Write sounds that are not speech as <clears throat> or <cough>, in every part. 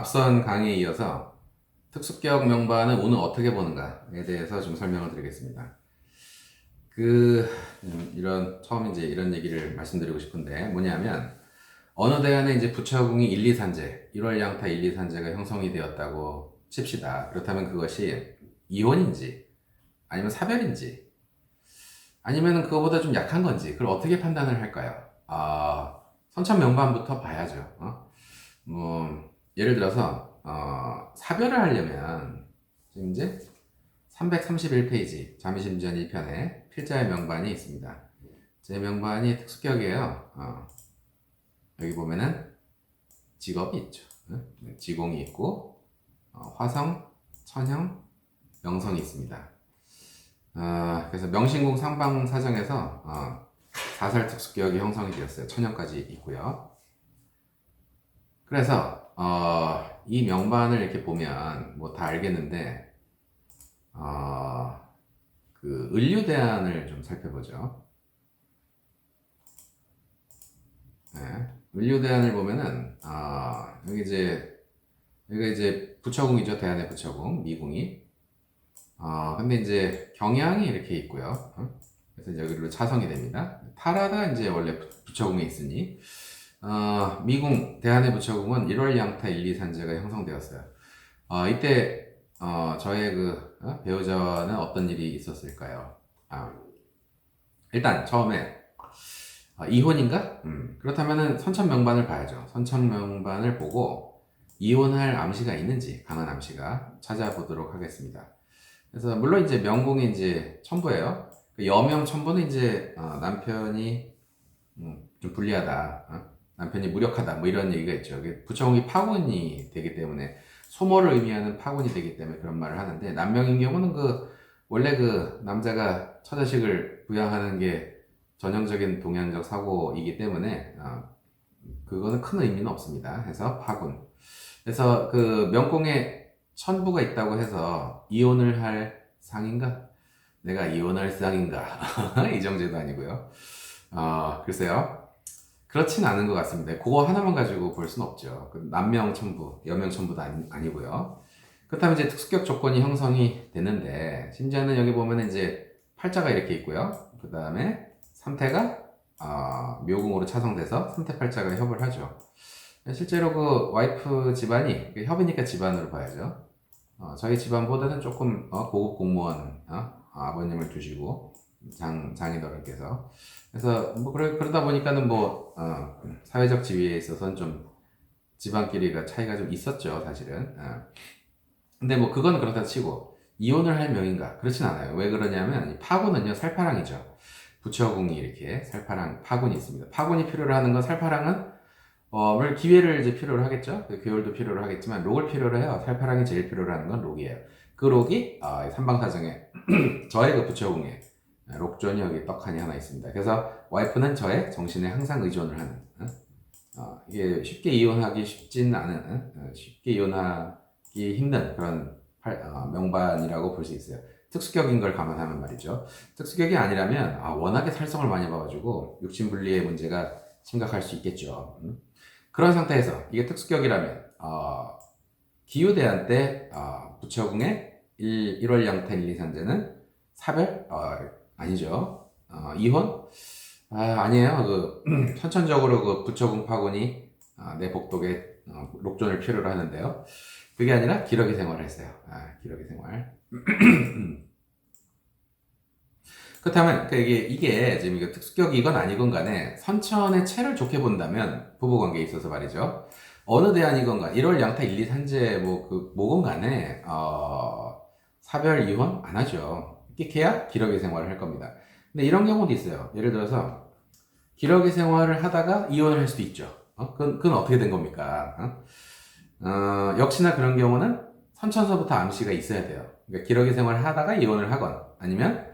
앞선 강의에 이어서 특수격 명반은 오늘 어떻게 보는가에 대해서 좀 설명을 드리겠습니다. 그 음, 이런 처음 이제 이런 얘기를 말씀드리고 싶은데 뭐냐면 어느 대안에 이제 부처궁이 1, 2, 산제 1월 양타 1, 2, 산제가 형성이 되었다고 칩시다. 그렇다면 그것이 이혼인지 아니면 사별인지 아니면 그거보다 좀 약한 건지 그걸 어떻게 판단을 할까요? 아 선천 명반부터 봐야죠. 어? 뭐 예를 들어서 어, 사별을 하려면 지금 이제 331페이지 잠의심전 1편에 필자의 명반이 있습니다. 제 명반이 특수격이에요. 어, 여기 보면은 직업이 있죠. 응? 네, 지공이 있고 어, 화성, 천형, 명성이 있습니다. 어, 그래서 명신공 상방 사정에서 어, 사살 특수격이 형성이 되었어요. 천형까지 있고요. 그래서 어, 이 명반을 이렇게 보면 뭐 다 알겠는데 어, 그 을류 대안을 좀 살펴보죠. 네. 을류 대안을 보면은 아 여기 이제 여기가 이제 부처궁이죠. 대안의 부처궁 미궁이. 아 근데 이제 경향이 이렇게 있고요. 어? 그래서 여기로 차성이 됩니다. 타라가 이제 원래 부- 부처궁에 있으니 어, 미궁 대한의 부처궁은 1월 양타 1, 2 산제가 형성되었어요. 어, 이때 어, 저의 그 어? 배우자는 어떤 일이 있었을까요? 아, 일단 처음에 아, 이혼인가? 음, 그렇다면은 선천명반을 봐야죠. 선천명반을 보고 이혼할 암시가 있는지 강한 암시가 찾아보도록 하겠습니다. 그래서 물론 이제 명궁이 이제 첨부예요. 그 여명 첨부는 이제 어, 남편이 음, 좀 불리하다. 어? 남편이 무력하다 뭐 이런 얘기가 있죠. 부처공이 파군이 되기 때문에 소모를 의미하는 파군이 되기 때문에 그런 말을 하는데 남명인 경우는 그 원래 그 남자가 처자식을 부양하는 게 전형적인 동양적 사고이기 때문에 어, 그거는 큰 의미는 없습니다. 해서 파군. 그래서 그 명공에 천부가 있다고 해서 이혼을 할 상인가? 내가 이혼할 상인가? <laughs> 이정재도 아니고요. 어, 글쎄요. 그렇진 않은 것 같습니다. 그거 하나만 가지고 볼 수는 없죠. 그 남명 첨부, 여명 첨부도 아니, 아니 고요. 그렇다면 이제 특수격 조건이 형성이 되는데, 심지어는 여기 보면 이제 팔자가 이렇게 있고요. 그 다음에 삼태가 어, 묘궁으로 차성돼서 삼태팔자가 협을 하죠. 실제로 그 와이프 집안이 그 협이니까 집안으로 봐야죠. 어, 저희 집안보다는 조금 어, 고급 공무원 어? 아버님을 두시고 장 장인어른께서 그래서 뭐 그러, 그러다 보니까는 뭐 어, 사회적 지위에 있어서는 좀 집안끼리가 차이가 좀 있었죠 사실은. 어. 근데 뭐 그건 그렇다 치고 이혼을 할 명인가 그렇진 않아요. 왜 그러냐면 이 파군은요 살파랑이죠. 부처궁이 이렇게 살파랑 파군이 있습니다. 파군이 필요로 하는 건 살파랑은 어, 물 기회를 이제 필요로 하겠죠. 그 교열도 필요로 하겠지만 록을 필요로 해요. 살파랑이 제일 필요로 하는 건 록이에요. 그 록이 어, 삼방사정에 <clears throat> 저의 그 부처궁에 록존이 여기 떡하니 하나 있습니다. 그래서 와이프는 저의 정신에 항상 의존을 하는 어? 어, 이게 쉽게 이혼하기 쉽진 않은 어? 쉽게 이혼하기 힘든 그런 팔- 어, 명반이라고 볼 수 있어요. 특수격인 걸 감안하면 말이죠. 특수격이 아니라면 아, 워낙에 살성을 많이 봐가지고 육친분리의 문제가 심각할 수 있겠죠. 음? 그런 상태에서 이게 특수격이라면 어, 기후대안 때 어, 부처궁의 1, 1월 양태 1, 2, 산제는 사별? 어, 아니죠. 어, 이혼? 아, 아니에요. 그 <clears throat> 선천적으로 그 부처궁 파군이 아, 내 복독에 어, 록존을 필요로 하는데요. 그게 아니라 기러기 생활을 했어요. 아, 기러기 생활. <clears throat> 그렇다면 그 이게 이게 지금 이거 특수격이건 아니건 간에 선천의 체를 좋게 본다면 부부 관계에 있어서 말이죠. 어느 대안이건 간 1월 양타 1, 2, 산제 뭐그 뭐건 간에 어, 사별 이혼 안 하죠. 끽해야 기러기 생활을 할 겁니다. 근데 이런 경우도 있어요. 예를 들어서 기러기 생활을 하다가 이혼을 할 수도 있죠. 어? 그건, 그건 어떻게 된 겁니까? 어? 어, 역시나 그런 경우는 선천서부터 암시가 있어야 돼요. 그러니까 기러기 생활을 하다가 이혼을 하건 아니면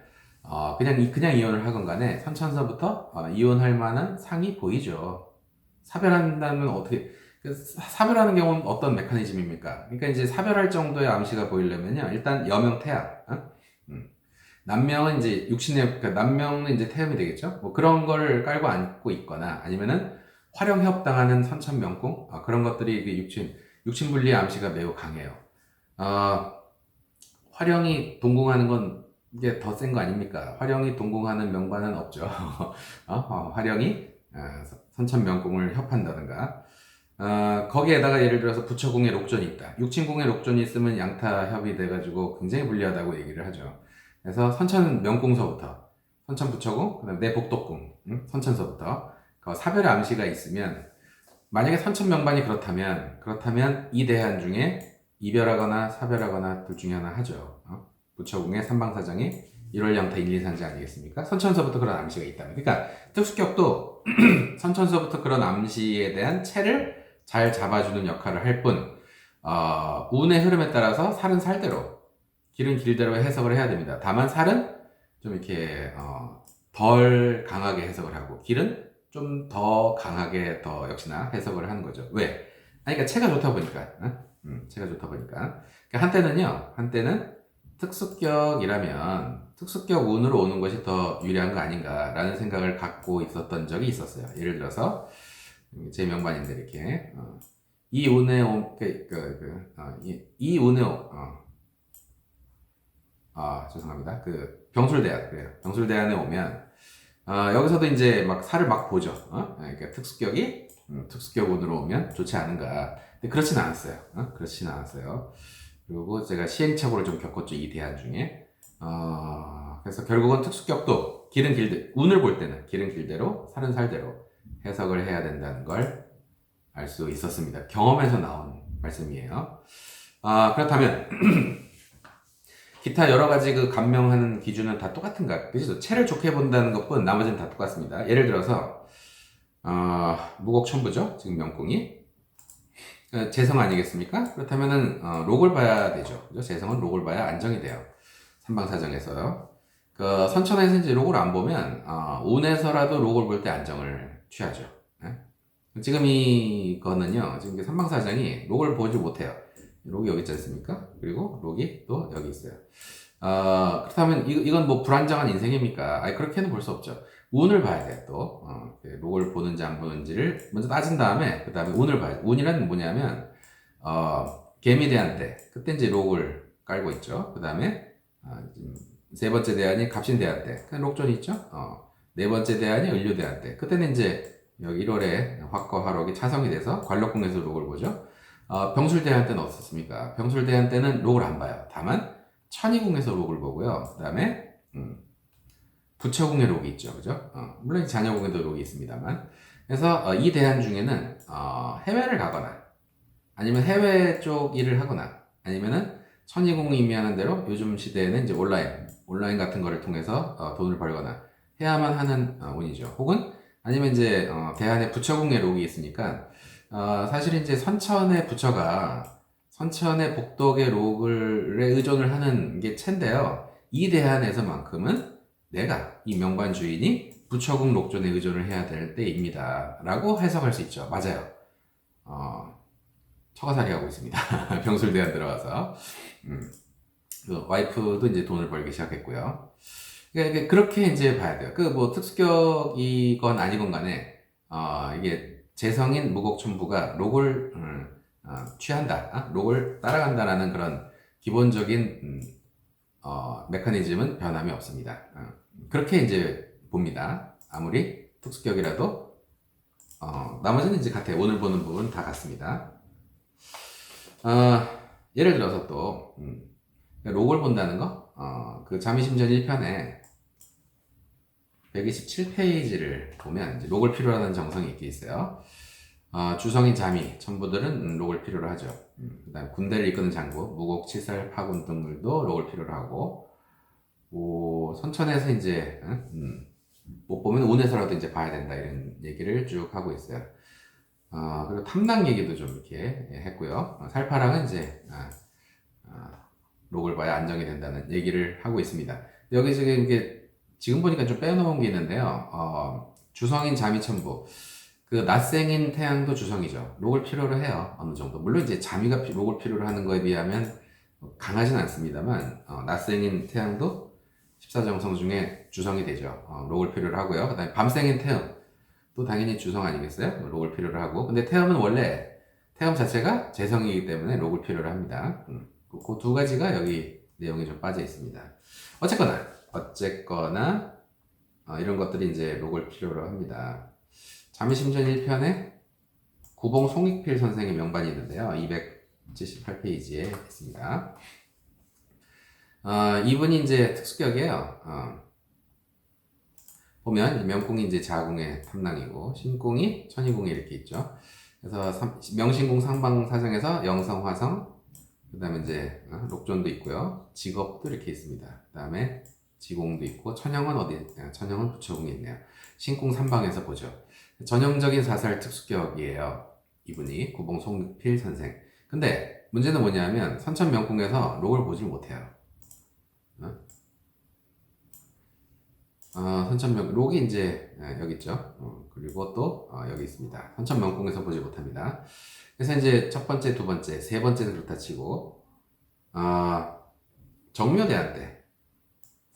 어, 그냥 이- 그냥 이혼을 하건 간에 선천서부터 어, 이혼할 만한 상이 보이죠. 사별한다면 어떻게 그 사- 사별하는 경우는 어떤 메커니즘입니까? 그러니까 이제 사별할 정도의 암시가 보이려면요. 일단 여명 태양. 어? 음. 남명은 이제 육신의 그러니까 남명은 이제 태음이 되겠죠. 뭐 그런 걸 깔고 앉고 있거나 아니면은 활용협 당하는 선천명궁 아, 그런 것들이 그 육신 육친분리 암시가 매우 강해요. 어, 화령이 동궁하는 건 이게 더 센 거 아닙니까? 화령이 동궁하는 명반은 없죠. <laughs> 어? 어, 화령이 어, 선천명궁을 협한다든가 어, 거기에다가 예를 들어서 부처궁에 록존이 있다. 육친궁에 록존이 있으면 양타 협이 돼가지고 굉장히 불리하다고 얘기를 하죠. 그래서 선천 명궁서부터 선천 부처궁, 그다음 내 복덕궁, 응? 선천서부터 그 사별의 암시가 있으면 만약에 선천 명반이 그렇다면 그렇다면 이 대한 중에 이별하거나 사별하거나 둘 중에 하나 하죠. 어? 부처궁의 삼방사장이 1월 양타 1, 2, 3지 아니겠습니까? 선천서부터 그런 암시가 있다면. 그러니까 특수격도 <clears throat> 선천서부터 그런 암시에 대한 체를 잘 잡아주는 역할을 할 뿐, 어, 운의 흐름에 따라서 살은 살대로, 길은 길대로 해석을 해야 됩니다. 다만 살은 좀 이렇게 어, 덜 강하게 해석을 하고, 길은 좀 더 강하게 더 역시나 해석을 하는 거죠. 왜? 아니, 그러니까 체가 좋다 보니까, 어? 음, 체가 좋다 보니까. 그러니까 한때는요, 한때는 특수격이라면 특수격 운으로 오는 것이 더 유리한 거 아닌가라는 생각을 갖고 있었던 적이 있었어요. 예를 들어서 제 명반인데 이렇게 어, 이 운에 오, 그, 그, 그, 어, 이, 이 운에 오, 어, 아 죄송합니다. 그 병술대학 그래요. 병술대학에 오면 어, 여기서도 이제 막 살을 막 보죠. 어? 그러니까 특수격이 음, 특수격 운으로 오면 좋지 않은가. 근데 그렇진 않았어요. 어? 그렇진 않았어요. 그리고 제가 시행착오를 좀 겪었죠. 이 대안 중에. 어, 그래서 결국은 특수격도 길은 길대, 운을 볼 때는 길은 길대로, 살은 살대로 해석을 해야 된다는 걸 알 수 있었습니다. 경험에서 나온 말씀이에요. 아, 그렇다면, <clears throat> 기타 여러 가지 그 감명하는 기준은 다 똑같은가? 그죠? 체를 좋게 본다는 것뿐 나머지는 다 똑같습니다. 예를 들어서, 어, 무곡천부죠? 지금 명궁이. 어, 재성 아니겠습니까? 그렇다면은 어, 록을 봐야 되죠. 그죠? 재성은 록을 봐야 안정이 돼요. 삼방사정에서요. 그 선천에서 이제 록을 안 보면 어, 운에서라도 록을 볼 때 안정을 취하죠. 네? 지금 이거는요. 지금 삼방사정이 록을 보지 못해요. 록이 여기 있지 않습니까? 그리고 록이 또 여기 있어요. 어, 그렇다면 이, 이건 뭐 불안정한 인생입니까? 아니 그렇게는 볼 수 없죠. 운을 봐야 돼, 또. 어, 그 록을 보는지 안 보는지를 먼저 따진 다음에, 그 다음에 운을 봐야 돼. 운이란 뭐냐면, 어, 개미 대한 때, 그때 이제 록을 깔고 있죠. 그 다음에, 어, 지금 세 번째 대안이 갑신 대한 때, 그 록존이 있죠. 어, 네 번째 대안이 을류 대한 때, 그때는 이제 여기 1월에 화과 화록이 차성이 돼서 관록궁에서 록을 보죠. 어, 병술 대한 때는 어떻습니까? 병술 대한 때는 록을 안 봐요. 다만, 천이궁에서 록을 보고요. 그 다음에, 음, 부처궁에 록이 있죠. 그죠? 어, 물론 자녀궁에도 록이 있습니다만. 그래서 어, 이 대안 중에는 어, 해외를 가거나 아니면 해외 쪽 일을 하거나 아니면은 천이궁이 의미하는 대로 요즘 시대에는 이제 온라인, 온라인 같은 거를 통해서 어, 돈을 벌거나 해야만 하는 어, 운이죠. 혹은 아니면 이제 어, 대안에 부처궁에 록이 있으니까 어, 사실 이제 선천의 부처가 선천의 복덕의 록을 의존을 하는 게 체인데요. 이 대안에서만큼은 내가 이 명관 주인이 부처궁 록존에 의존을 해야 될 때입니다. 라고 해석할 수 있죠. 맞아요. 어, 처가살이 하고 있습니다. <laughs> 병술대안 들어와서. 음, 그 와이프도 이제 돈을 벌기 시작했고요. 그러니까 그렇게 이제 봐야 돼요. 그 뭐 특수격이건 아니건 간에, 어, 이게 재성인 무곡천부가 록을, 음, 어, 취한다. 어? 록을 따라간다라는 그런 기본적인, 음, 어, 메커니즘은 변함이 없습니다. 어, 그렇게 이제 봅니다. 아무리 특수격이라도 어, 나머지는 이제 같아요. 오늘 보는 부분 다 같습니다. 어, 예를 들어서 또 음, 록을 본다는 거, 어, 그 자미심전 1편에 127페이지를 보면 이제 록을 필요로 하는 정성이 있게 있어요. 어, 주성인 자미, 천부들은 록을 필요로 하죠. 음, 그 다음 군대를 이끄는 장부, 무곡, 치살, 파군 등물도 록을 필요로 하고, 오, 선천에서 이제, 음, 못 보면 운에서라도 이제 봐야 된다, 이런 얘기를 쭉 하고 있어요. 어, 그리고 탐낭 얘기도 좀 이렇게 했고요. 어, 살파랑은 이제, 아, 아, 록을 봐야 안정이 된다는 얘기를 하고 있습니다. 여기 지금 이게, 지금 보니까 좀 빼놓은 게 있는데요. 어, 주성인 자미천부. 그 낯생인 태양도 주성이죠. 록을 필요로 해요. 어느 정도. 물론 이제 자미가 피- 록을 필요로 하는 거에 비하면 강하진 않습니다만 어, 낯생인 태양도 14정성 중에 주성이 되죠. 어, 록을 필요로 하고요. 그다음에 밤생인 태음 또 당연히 주성 아니겠어요? 록을 필요로 하고. 근데 태음은 원래 태음 자체가 재성이기 때문에 록을 필요로 합니다. 그두 가지가 여기 내용이 좀 빠져 있습니다. 어쨌거나, 어쨌거나, 어, 이런 것들이 이제 록을 필요로 합니다. 자매심전 1편에 구봉 송익필 선생의 명반이 있는데요. 278페이지에 있습니다. 어, 이분이 이제 특수격이에요. 어, 보면 이 명궁이 이제 자궁의 탐낭이고 신궁이 천희궁에 이렇게 있죠. 그래서 삼- 명신궁 상방 사정에서 영성 화성 그 다음에 이제 어, 록존도 있고요. 직업도 이렇게 있습니다. 그 다음에 지공도 있고 천형은 어디 있냐? 천형은 부처궁에 있네요. 신궁 삼방에서 보죠. 전형적인 사살 특수격이에요. 이분이 구봉 송필 선생. 근데 문제는 뭐냐면 선천 명궁에서 록을 보질 못해요. 어? 어, 선천명 록이 이제 예, 여기 있죠. 어, 그리고 또 어, 여기 있습니다. 선천명궁에서 보지 못합니다. 그래서 이제 첫 번째, 두 번째, 세 번째는 그렇다 치고 아 정묘대한 때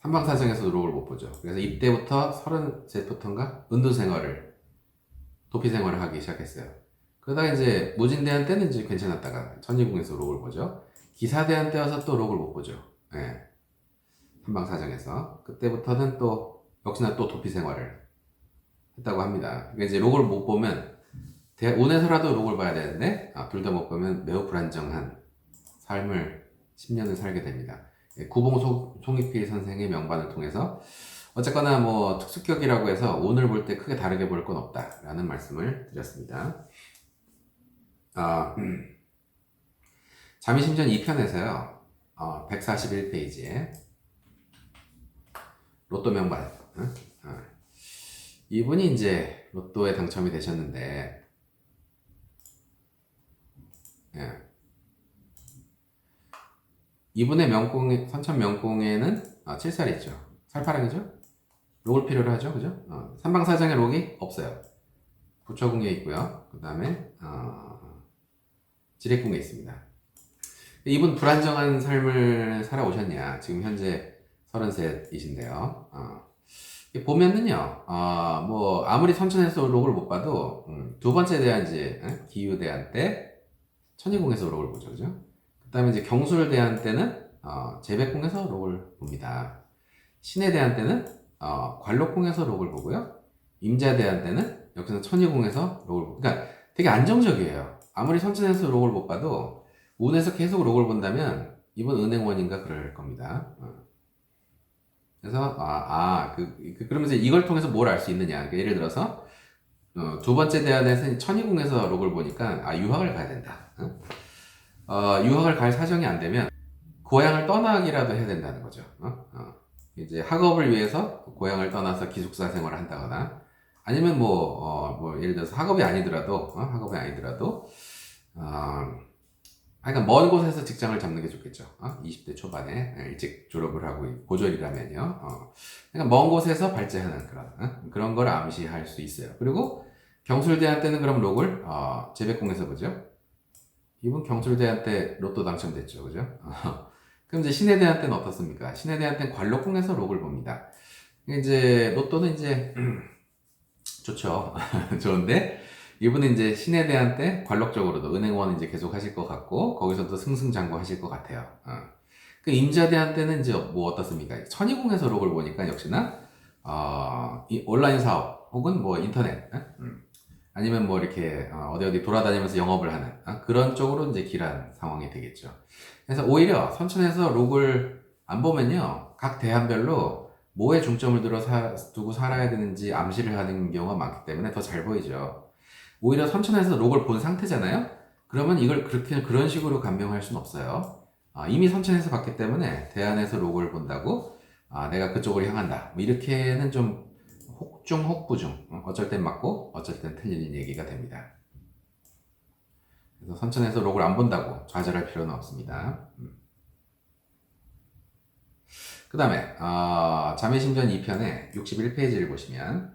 삼방사정에서도 록을 못 보죠. 그래서 이때부터 서른셋부터인가 은둔 생활을 도피 생활을 하기 시작했어요. 그러다가 이제 무진대한 때는 이제 괜찮았다가 천리궁에서 록을 보죠. 기사대한 때와서 또 록을 못 보죠. 예. 한방사정에서 그때부터는 또 역시나 또 도피 생활을 했다고 합니다. 그러니까 이제 록을 못 보면 대- 운에서라도 록을 봐야 되는데 아, 둘다 못 보면 매우 불안정한 삶을 10년을 살게 됩니다. 예, 구봉 소- 송익필 선생의 명반을 통해서 어쨌거나 뭐 특수격이라고 해서 오늘 볼 때 크게 다르게 볼 건 없다라는 말씀을 드렸습니다. 아, 음. 자미심전 2편에서요. 어, 141페이지에 로또 명반 응? 어. 이분이 이제 로또에 당첨이 되셨는데 예. 이분의 명공 선천 명공에는 아, 7살이 있죠. 살파랑이죠. 록을 필요로 하죠, 그죠? 어, 삼방사장의 록이 없어요. 부처궁에 있고요. 그 다음에 어, 지뢰궁에 있습니다. 이분 불안정한 삶을 살아오셨냐? 지금 현재 33이신데요. 어, 보면은요, 어, 뭐, 아무리 선천에서 록을 못 봐도, 음, 두 번째 대한 이제, 에? 기유대한 때, 천희궁에서 록을 보죠, 그죠? 그 다음에 이제 경술 대한 때는, 어, 재백궁에서 록을 봅니다. 신의대한 때는, 어, 관록궁에서 록을 보고요. 임자 대한 때는, 여기서 천희궁에서 록을 보고, 그러니까 되게 안정적이에요. 아무리 선천에서 록을 못 봐도, 운에서 계속 록을 본다면, 이번 은행원인가 그럴 겁니다. 어. 그래서 아, 아 그, 그- 그러면서 이걸 통해서 뭘 알 수 있느냐? 그러니까 예를 들어서 어, 두 번째 대안에서 천이궁에서 록을 보니까 아 유학을 가야 된다. 어? 어, 유학을 갈 사정이 안 되면 고향을 떠나기라도 해야 된다는 거죠. 어? 어. 이제 학업을 위해서 고향을 떠나서 기숙사 생활을 한다거나 아니면 뭐, 어, 뭐 예를 들어서 학업이 아니더라도 어? 학업이 아니더라도 어, 하여간 먼 곳에서 직장을 잡는 게 좋겠죠. 어? 20대 초반에 일찍 졸업을 하고 고졸이라면요. 어. 그러니까 먼 곳에서 발제하는 그런 어? 그런 걸 암시할 수 있어요. 그리고 경술대한 때는 그럼 록을 어, 재백궁에서 보죠. 이분 경술대한 때 로또 당첨됐죠, 그죠? 어. <laughs> 그럼 이제 신해대한 때는 어떻습니까? 신해대한 때는 관록궁에서 록을 봅니다. 이제 로또는 이제 <clears throat> 좋죠, <laughs> 좋은데 이분은 이제 신해대한 때 관록적으로도 은행원 이제 계속 하실 것 같고 거기서도 승승장구 하실 것 같아요. 어. 그 임자 대한 때는 이제 뭐 어떻습니까? 천희궁에서 록을 보니까 역시나 어, 이 온라인 사업 혹은 뭐 인터넷 어? 음. 아니면 뭐 이렇게 어, 디 어디 돌아다니면서 영업을 하는 어? 그런 쪽으로 이제 길한 상황이 되겠죠. 그래서 오히려 선천에서 록을 안 보면요 각 대안별로 뭐에 중점을 들어 사, 두고 살아야 되는지 암시를 하는 경우가 많기 때문에 더 잘 보이죠. 오히려 선천에서 록을 본 상태잖아요. 그러면 이걸 그렇게 그런 식으로 감명할 수는 없어요. 아, 이미 선천에서 봤기 때문에 대안에서 록을 본다고 아, 내가 그쪽으로 향한다. 뭐 이렇게는 좀 혹중 혹부중 어, 어쩔 땐 맞고 어쩔 땐 틀린 얘기가 됩니다. 그래서 선천에서 록을 안 본다고 좌절할 필요는 없습니다. 그 다음에 어, 자매심전 2편의 61페이지를 보시면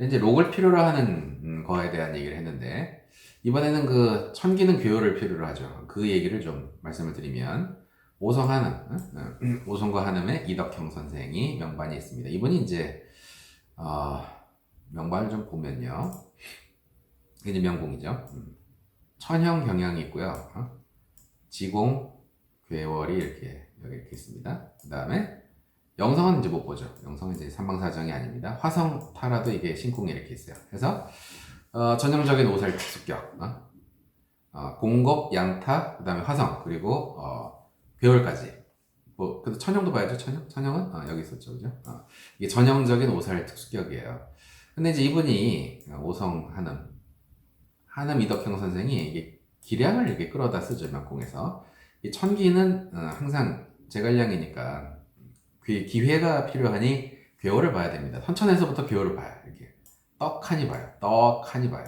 이제 록을 필요로 하는 음, 거에 대한 얘기를 했는데 이번에는 그 천기능 교요를 필요로 하죠. 그 얘기를 좀 말씀을 드리면 오성 한음, 어? 어, 오성과 한음의 이덕형 선생이 명반이 있습니다. 이분이 이제 어, 명반을 좀 보면요, 이제 명공이죠. 음. 천형 경향이 있고요. 어? 지공, 괴월이 이렇게 여기 이렇게 있습니다. 그 다음에 영성은 이제 못 보죠. 영성은 이제 삼방사정이 아닙니다. 화성 타라도 이게 신궁이 이렇게 있어요. 그래서 어, 전형적인 오살 특수격, 어? 어, 공급, 양타, 그 다음에 화성, 그리고 어, 괴월까지. 뭐, 그래도 천형도 봐야죠, 천형? 천형은? 어, 여기 있었죠, 그죠? 어, 이게 전형적인 오살 특수격이에요. 근데 이제 이분이 오성 한음, 한음 이덕형 선생이 이게 기량을 이렇게 끌어다 쓰죠, 명공에서. 이 천기는 어, 항상 제갈량이니까 그 기회가 필요하니 괴월을 봐야 됩니다. 선천에서부터 괴월을 봐요, 이렇게. 떡하니 봐요, 떡하니 봐요.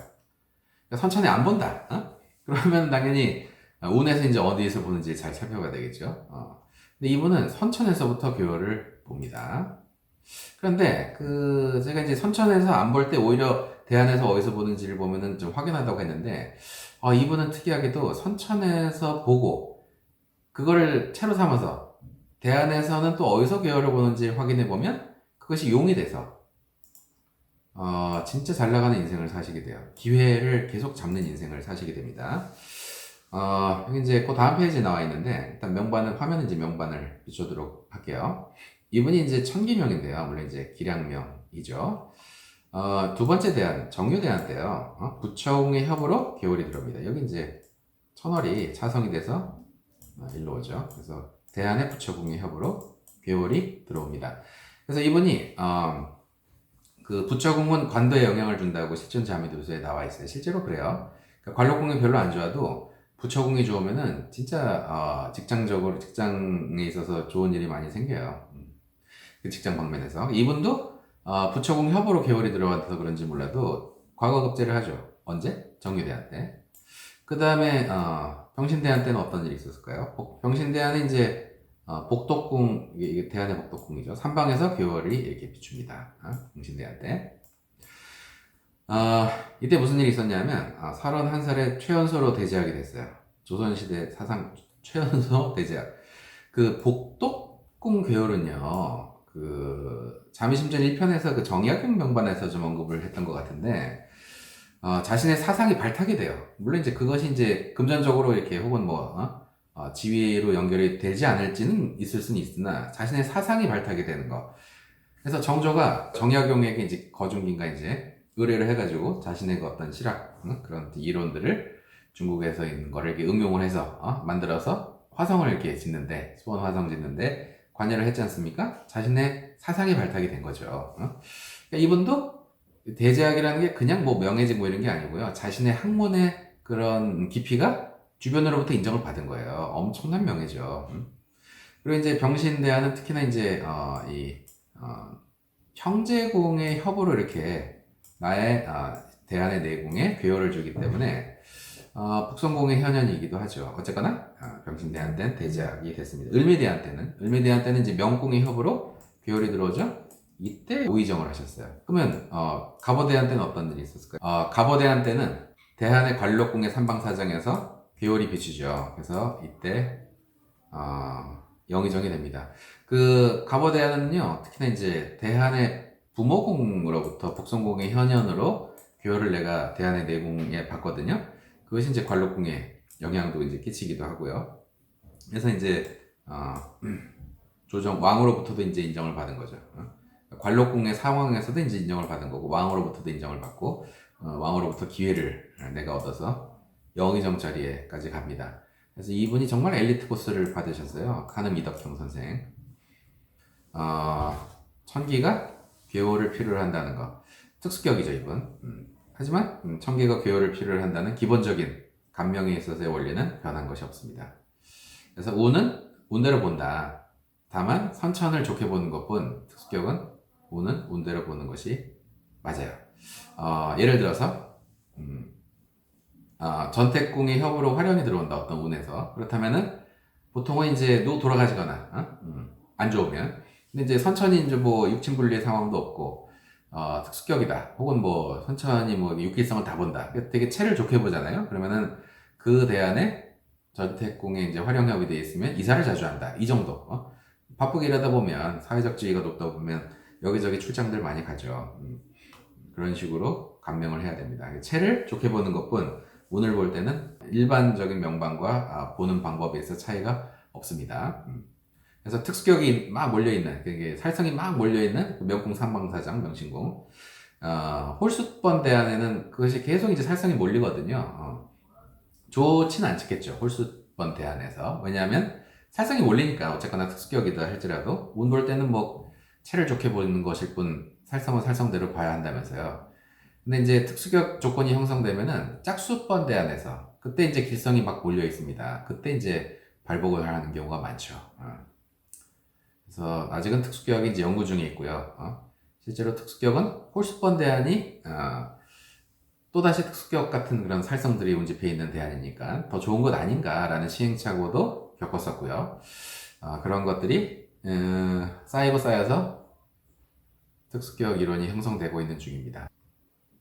그러니까 선천에 안 본다, 어? 그러면 당연히 운에서 이제 어디에서 보는지 잘 살펴봐야 되겠죠. 어. 근데 이분은 선천에서부터 교열을 봅니다. 그런데 그 제가 이제 선천에서 안 볼 때 오히려 대안에서 어디서 보는지를 보면은 좀 확인한다고 했는데 어, 이분은 특이하게도 선천에서 보고 그거를 채로 삼아서 대안에서는 또 어디서 계열을 보는지 확인해 보면 그것이 용이 돼서 어, 진짜 잘 나가는 인생을 사시게 돼요. 기회를 계속 잡는 인생을 사시게 됩니다. 어, 이제 그 다음 페이지에 나와 있는데, 일단 명반을, 화면에 이제 명반을 비춰도록 할게요. 이분이 이제 천기명인데요. 물론 이제 기량명이죠. 어, 두 번째 대안, 정유대안 때요. 어, 부처공의 협으로 개월이 들어옵니다. 여기 이제 천월이 차성이 돼서 어, 일로 오죠. 그래서 대안의 부처공의 협으로 개월이 들어옵니다. 그래서 이분이, 어, 그 부처공은 관도에 영향을 준다고 실전자미도서에 나와 있어요. 실제로 그래요. 그러니까 관록공이 별로 안 좋아도 부처공이 좋으면은 진짜 어, 직장적으로 직장에 있어서 좋은 일이 많이 생겨요. 음. 그 직장 방면에서 이분도 어, 부처공 협으로 개월이 들어와서 그런지 몰라도 과거 급제를 하죠. 언제? 정유대한 때. 그 다음에 어, 병신대한 때는 어떤 일이 있었을까요? 복- 병신대한은 이제 어, 복덕궁 이게 대한의 복덕궁이죠. 삼방에서 개월이 이렇게 비춥니다. 어? 병신대한 때. 어, 이때 무슨 일이 있었냐면 아, 31살에 최연소로 대제하게 됐어요. 조선시대 사상 최연소 <laughs> 대제학. 그 복덕궁 괴월은요. 그 자미심전 1편에서 그 정약용 명반에서 좀 언급을 했던 것 같은데 어, 자신의 사상이 발탁이 돼요. 물론 이제 그것이 이제 금전적으로 이렇게 혹은 뭐 어? 어, 지위로 연결이 되지 않을지는 있을 수는 있으나 자신의 사상이 발탁이 되는 거. 그래서 정조가 정약용에게 이제 거중긴가 이제 의뢰를 해가지고 자신의 그 어떤 실학 응? 그런 이론들을 중국에서 있는 거를 이렇게 응용을 해서 어? 만들어서 화성을 이렇게 짓는데 수원 화성 짓는데 관여를 했지 않습니까? 자신의 사상이 발탁이 된 거죠. 어? 그러니까 이분도 대제학이라는 게 그냥 뭐 명예직 뭐 이런 게 아니고요. 자신의 학문의 그런 깊이가 주변으로부터 인정을 받은 거예요. 엄청난 명예죠. 음. 그리고 이제 병신대하는 특히나 이제 어, 이 어, 형제공의 협으로 이렇게 나의 어, 대안의 내공에 괴열을 주기 때문에 어, 북성공의 현현이기도 하죠. 어쨌거나 어, 병신대한 때는 대제학이 됐습니다. 을미대한 때는 을미대한 때는 이제 명공의 협으로 괴열이 들어오죠. 이때 오의정을 하셨어요. 그러면 어, 갑오대한 때는 어떤 일이 있었을까요? 어, 갑오대한 때는 대한의 관록궁의 삼방사정에서 괴월이 비추죠. 그래서 이때 어, 영의정이 됩니다. 그 갑오대한은요, 특히나 이제 대한의 부모궁으로부터 북성궁의 현현으로 괴월을 내가 대한의 내궁에 받거든요. 그것이 이제 관록궁에 영향도 이제 끼치기도 하고요. 그래서 이제 어, <clears throat> 조정 왕으로부터도 이제 인정을 받은 거죠. 어? 관록궁의 상황에서도 이제 인정을 받은 거고 왕으로부터도 인정을 받고 어, 왕으로부터 기회를 내가 얻어서 영의정 자리에까지 갑니다. 그래서 이분이 정말 엘리트 코스를 받으셨어요. 카는 이덕형 선생. 어, 천기가 괴호를 필요로 한다는 거. 특수격이죠, 이분. 음. 하지만 음, 천기가 괴호를 필요로 한다는 기본적인 감명에 있어서의 원리는 변한 것이 없습니다. 그래서 운은 운대로 본다. 다만 선천을 좋게 보는 것뿐 특수격은 운은 운대로 보는 것이 맞아요. 어, 예를 들어서 음, 어, 전택궁의 협으로 화련이 들어온다 어떤 운에서 그렇다면은 보통은 이제 노 돌아가시거나 어? 음, 안 좋으면 근데 이제 선천이 이제 뭐 육친 분리의 상황도 없고 어, 특수격이다. 혹은 뭐 선천이 뭐 육기성을 다 본다. 되게 체를 좋게 보잖아요. 그러면은 그 대안에 전택궁에 이제 활용협이 되어 있으면 이사를 자주 한다. 이 정도. 어? 바쁘게 일하다 보면 사회적 지위가 높다 보면 여기저기 출장들 많이 가죠. 음, 그런 식으로 감명을 해야 됩니다. 체를 좋게 보는 것뿐 운을 볼 때는 일반적인 명방과 아, 보는 방법에 있어 차이가 없습니다. 음. 그래서 특수격이 막 몰려있는, 그게 살성이 막 몰려있는 그 명궁 삼방사장 명신궁. 어, 홀수번 대안에는 그것이 계속 이제 살성이 몰리거든요. 어. 좋진 않겠죠. 홀수번 대안에서. 왜냐하면 살성이 몰리니까 어쨌거나 특수격이다 할지라도 운 볼 때는 뭐 체를 좋게 보는 것일 뿐 살성은 살성대로 봐야 한다면서요. 근데 이제 특수격 조건이 형성되면은 짝수번 대안에서 그때 이제 길성이 막 몰려 있습니다. 그때 이제 발복을 하는 경우가 많죠. 어. 그래서 아직은 특수격이 이제 연구 중에 있고요. 어. 실제로 특수격은 홀수번 대안이 어, 또다시 특수격 같은 그런 살성들이 운집해 있는 대안이니까 더 좋은 것 아닌가라는 시행착오도 겪었었고요. 어, 그런 것들이 어, 쌓이고 쌓여서 특수격 이론이 형성되고 있는 중입니다.